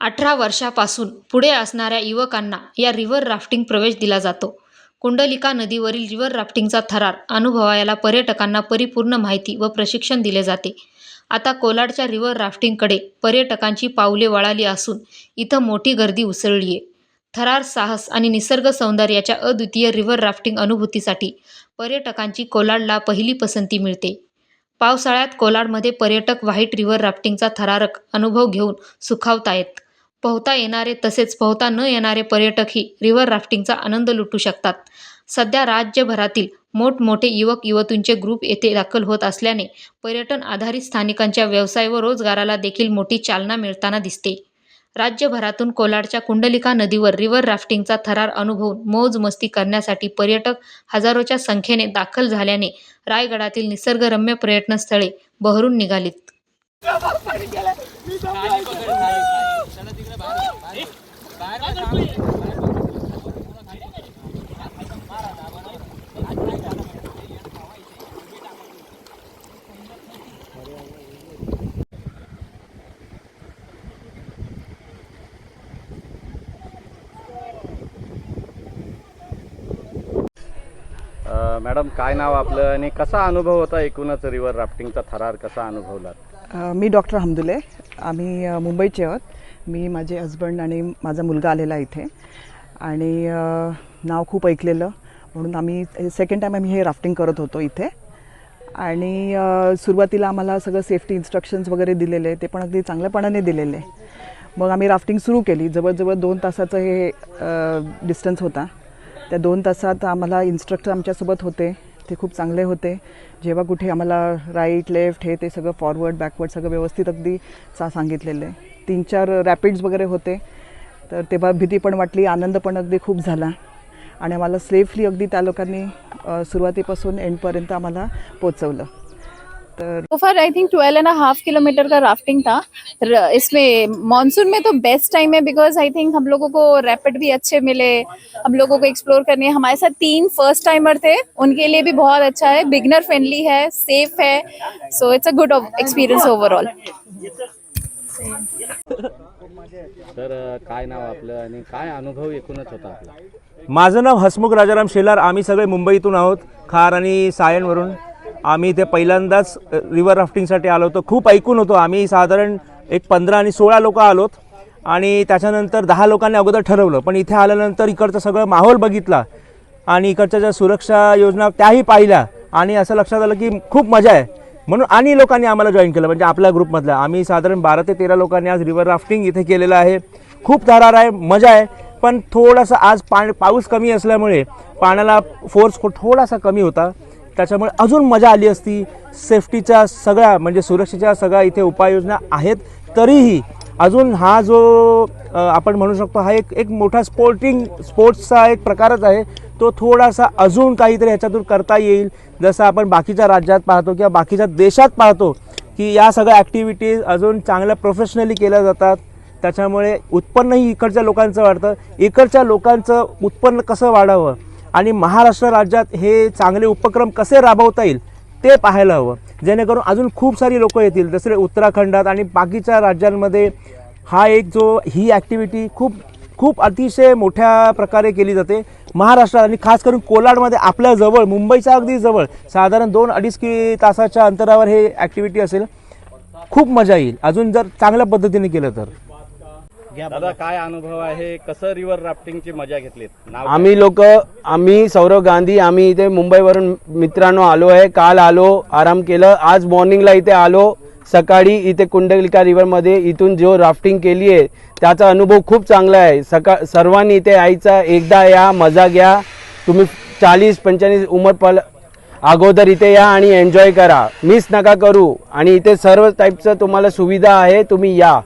अठरा वर्षापासून पुढे असणाऱ्या युवकांना या रिव्हर राफ्टिंग प्रवेश दिला जातो. कुंडलिका नदीवरील रिव्हर राफ्टिंगचा थरार अनुभवायला पर्यटकांना परिपूर्ण माहिती व प्रशिक्षण दिले जाते. आता कोलाडच्या रिव्हर राफ्टिंगकडे पर्यटकांची पावले वळाली असून इथं मोठी गर्दी उसळली आहे थरार साहस आणि निसर्ग सौंदर्याच्या अद्वितीय रिव्हर राफ्टिंग अनुभूतीसाठी पर्यटकांची कोलाडला पहिली पसंती मिळते. पावसाळ्यात कोलाडमध्ये पर्यटक व्हाईट रिव्हर राफ्टिंगचा थरारक अनुभव घेऊन सुखावतायत पोहता येणारे तसेच पोहता न येणारे पर्यटकही रिव्हर राफ्टिंगचा आनंद लुटू शकतात. सध्या राज्यभरातील मोठमोठे युवक युवतींचे ग्रुप येथे दाखल होत असल्याने पर्यटन आधारित स्थानिकांच्या व्यवसाय व रोजगाराला देखील मोठी चालना मिळताना दिसते. राज्यभरातून कोलाडच्या कुंडलिका नदीवर रिव्हर राफ्टिंगचा थरार अनुभवून मौज मस्ती करण्यासाठी पर्यटक हजारोच्या संख्येने दाखल झाल्याने रायगडातील निसर्गरम्य पर्यटनस्थळे बहरून निघालीत. मॅडम काय नाव आपलं आणि कसा अनुभव होता एकूणच रिव्हर राफ्टिंगचा थरार? कसा अनुभवला मी डॉक्टर हमदुले. आम्ही मुंबईचे आहोत. मी माझे हजबंड आणि माझा मुलगा आलेला इथे. आणि नाव खूप ऐकलेलं. म्हणून आम्ही सेकंड टाईम आम्ही हे राफ्टिंग करत होतो इथे. आणि सुरुवातीला आम्हाला सगळं सेफ्टी इन्स्ट्रक्शन्स वगैरे दिलेले ते पण अगदी चांगल्यापणाने दिलेले. मग आम्ही राफ्टिंग सुरू केली. जवळजवळ दोन तासाचं हे डिस्टन्स होता. त्या दोन तासात आम्हाला इन्स्ट्रक्टर आमच्यासोबत होते. ते खूप चांगले होते. जेव्हा कुठे आम्हाला राईट लेफ्ट हे ते सगळं फॉरवर्ड बॅकवर्ड सगळं व्यवस्थित अगदी सा सांगितलेलं. आहे तीन चार रॅपिड्स वगैरे होते. तर तेव्हा भीती पण वाटली आनंद पण अगदी खूप झाला. आणि आम्हाला सेफली अगदी त्या लोकांनी सुरुवातीपासून एंडपर्यंत आम्हाला पोचवलं तर फार far I think twelve and half kilometre का राफ्टिंग था. इसमें मानसून में तो बेस्ट टाइम है बिकॉज आई थिंक हम लोगों को रैपिड भी अच्छे मिले. हम लोगों को एक्सप्लोर करने हमारे साथ तीन फर्स्ट टाइमर थे. उनके लिए भी बहुत अच्छा है. बिगनर फ्रेंडली है. सेफ है. So it's a good experience overall तर काय नाव आपलं आणि काय अनुभव एकूणच होता आपला? माझं नाव हसमुख राजाराम शेलार. आम्ही सगळे मुंबईतून आहोत खार आणि सायनवरून. आम्ही इथे पहिल्यांदाच रिव्हर राफ्टिंगसाठी आलो होतो. खूप ऐकून होतो. आम्ही साधारण एक पंधरा आणि सोळा लोक आलोत. आणि त्याच्यानंतर दहा लोकांनी अगोदर ठरवलं. पण इथे आल्यानंतर इकडचं सगळं माहोल बघितला. आणि इकडच्या ज्या सुरक्षा योजना त्याही पाहिल्या. आणि असं लक्षात आलं की खूप मजा आहे. म्हणून आणि लोकांनी आम्हाला जॉईन केलं. म्हणजे आपल्या ग्रुपमधल्या आम्ही साधारण बारा ते तेरा लोकांनी आज रिव्हर राफ्टिंग इथे केलेलं आहे. खूप थरार आहे मजा आहे. पण थोडासा आज पाणी पाऊस कमी असल्यामुळे पाण्याला फोर्स थोडासा कमी होता. त्याच्यामुळे अजून मजा आली असती. सेफ्टीच्या सगळ्या म्हणजे सुरक्षेच्या सगळ्या इथे उपाययोजना आहेत. तरीही अजून हा जो आपण म्हणू शकतो हा एक एक मोठा स्पोर्टिंग स्पोर्ट्सचा एक प्रकारच आहे. तो थोडासा अजून काहीतरी ह्याच्यातून करता येईल. जसं आपण बाकीच्या राज्यात पाहतो किंवा बाकीच्या देशात पाहतो की या सगळ्या ॲक्टिव्हिटीज अजून चांगल्या प्रोफेशनली केल्या जातात. त्याच्यामुळे उत्पन्नही इकडच्या लोकांचं वाढतं. इकडच्या लोकांचं उत्पन्न कसं वाढावं? आणि महाराष्ट्र राज्यात हे चांगले उपक्रम कसे राबवता येईल ते पाहायला हवं. जेणेकरून अजून खूप सारी लोकं येतील जसे उत्तराखंडात आणि बाकीच्या राज्यांमध्ये हा एक जो ही ॲक्टिव्हिटी खूप खूप अतिशय मोठ्या प्रकारे केली जाते. महाराष्ट्रात आणि खास करून कोलाडमध्ये आपल्या जवळ मुंबईच्या अगदी जवळ साधारण दोन अडीच कि तासाच्या अंतरावर हे ॲक्टिव्हिटी असेल. खूप मजा येईल. अजून जर चांगल्या पद्धतीने केलं तर. दादा काय अनुभव आहे? कसं रिव्हर राफ्टिंगची मजा घेतलीत? काय? आम्ही लोक आम्ही सौरव गांधी आम्ही इथे मुंबईवरून मित्रांनो आलो आहे. काल आलो आराम केलं. आज मॉर्निंगला इथे आलो. सकाळी इथे कुंडलिका रिव्हरमध्ये इथून जो राफ्टिंग केली आहे त्याचा अनुभव खूप चांगला आहे. सका सर्वांनी इथे यायचा एकदा या मजा घ्या. तुम्ही चाळीस पंचेचाळीस उमर पल अगोदर इथे या आणि एन्जॉय करा. मिस नका करू. आणि इथे सर्व टाईपचं तुम्हाला सुविधा आहे तुम्ही या.